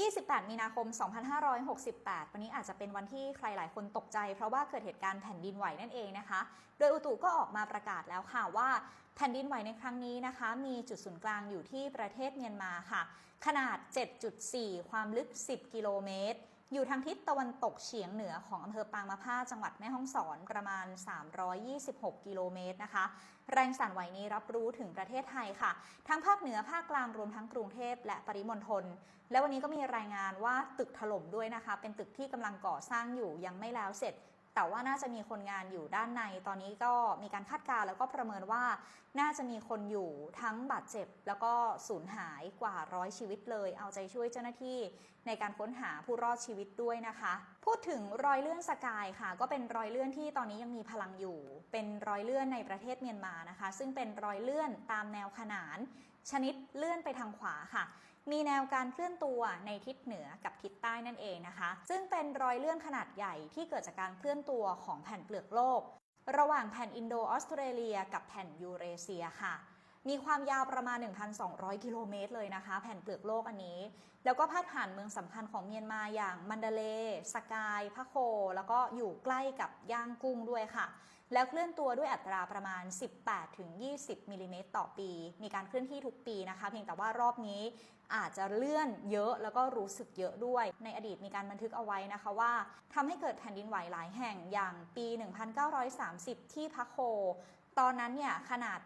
28 มีนาคม 2568 วันนี้อาจจะเป็นวันที่ใครหลายคนตกใจ เพราะว่าเกิดเหตุการณ์แผ่นดินไหวนั่นเองนะคะ โดยอุตุก็ออกมาประกาศแล้วค่ะว่าแผ่นดินไหวในครั้งนี้นะคะ มีจุดศูนย์กลางอยู่ที่ประเทศเมียนมาค่ะ ขนาด 7.4 ความลึก 10 กิโลเมตร อยู่ทางทิศตะวันตกเฉียงเหนือของอำเภอปางมะผ้าจังหวัดแม่ฮ่องสอนประมาณ 326 กิโลเมตรนะคะ แรงสั่นไหวนี้รับรู้ถึงประเทศไทยค่ะ ทั้งภาคเหนือภาคกลางรวมทั้งกรุงเทพและปริมณฑล และวันนี้ก็มีรายงานว่าตึกถล่มด้วยนะคะ เป็นตึกที่กำลังก่อสร้างอยู่ยังไม่แล้วเสร็จ แต่ว่าน่าจะมีคนงานอยู่ด้านใน ตอนนี้ก็มีการคาดการณ์แล้วก็ประเมินว่า น่าจะมีคนอยู่ทั้งบาดเจ็บ แล้วก็สูญหายกว่าร้อยชีวิตเลย เอาใจช่วยเจ้าหน้าที่ในการค้นหาผู้รอดชีวิตด้วยนะคะ พูดถึงรอยเลื่อนสกายค่ะ ก็เป็นรอยเลื่อนที่ตอนนี้ยังมีพลังอยู่ เป็นรอยเลื่อนในประเทศเมียนมานะคะ ซึ่งเป็นรอยเลื่อนตามแนวขนาน ชนิดเลื่อนไปทางขวาค่ะ มีแนวการเคลื่อนตัวในทิศเหนือกับทิศใต้นั่นเองนะคะ ซึ่งเป็นรอยเลื่อนขนาดใหญ่ที่เกิดจากการเคลื่อนตัวของแผ่นเปลือกโลก ระหว่างแผ่นอินโดออสเตรเลีย กับแผ่นยูเรเซียค่ะ มีความยาวประมาณ 1,200 กิโลเมตรเลยนะคะ แผ่นเปลือกโลกอันนี้ แล้วก็พาดผ่านเมืองสำคัญของเมียนมาอย่างมันดาเล สกายพะโค แล้วก็อยู่ใกล้กับย่างกุ้งด้วยค่ะ แล้วเคลื่อนตัวด้วยอัตราประมาณ 18-20มิลลิเมตรต่อปี มีการเคลื่อนที่ทุกปีนะคะ เพียงแต่ว่ารอบนี้อาจจะเลื่อนเยอะแล้วก็รู้สึกเยอะด้วย ในอดีตมีการบันทึกเอาไว้นะคะว่าทำให้เกิดแผ่นดินไหวหลายแห่งอย่างปี 1930 ที่พะโค ตอนนั้นเนี่ยขนาด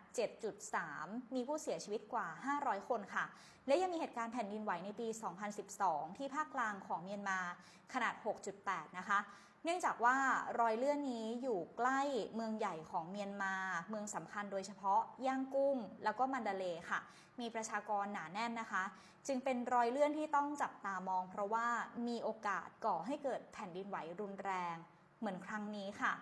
7.3 มีผู้เสียชีวิตกว่า 500 คนค่ะ และยังมีเหตุการณ์แผ่นดินไหวในปี 2012 ที่ภาคกลางของเมียนมาขนาด 6.8 นะคะ เนื่องจากว่ารอยเลื่อนนี้อยู่ใกล้เมืองใหญ่ของเมียนมา เมืองสำคัญโดยเฉพาะย่างกุ้ง แล้วก็มันดาเลย์ค่ะ มีประชากรหนาแน่นนะคะ จึงเป็นรอยเลื่อนที่ต้องจับตามอง เพราะว่ามีโอกาสก่อให้เกิดแผ่นดินไหวรุนแรง เหมือนครั้งนี้ค่ะ